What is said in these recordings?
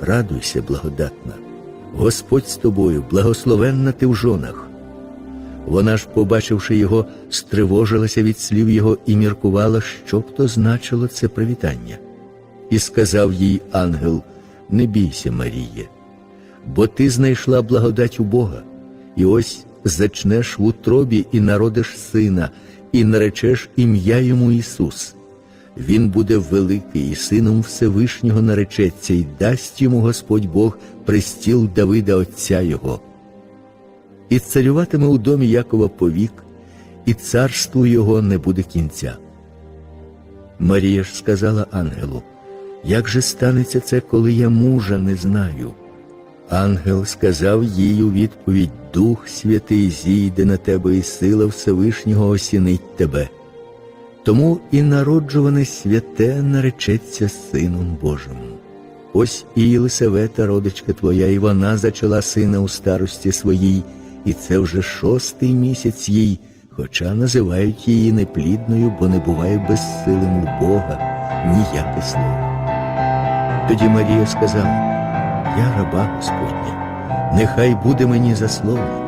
Радуйся, благодатна, Господь з тобою, благословенна ти в жонах. Вона ж, побачивши його, стривожилася від слів його і міркувала, що б то значило це привітання. І сказав їй ангел: Не бійся, Маріє, бо ти знайшла благодать у Бога, і ось зачнеш в утробі і народиш сина, і наречеш ім'я йому Ісус. Він буде великий і сином Всевишнього наречеться, і дасть йому Господь Бог престіл Давида Отця Його. І царюватиме у домі Якова повік, і царству його не буде кінця. Марія ж сказала ангелу, як же станеться це, коли я мужа не знаю? Ангел сказав їй у відповідь Дух Святий зійде на тебе, і сила Всевишнього осінить тебе. Тому і народжуване святе наречеться Сином Божим. Ось і Єлисавета, родичка твоя, і вона зачала сина у старості своїй, і це вже шостий місяць їй, хоча називають її неплідною, бо не буває безсилим у Бога ніяке слово. Тоді Марія сказала: Я раба Господня, нехай буде мені за слово.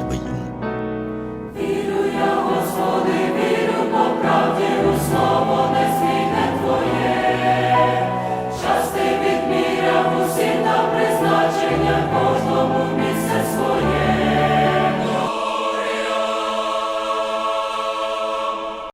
Señor.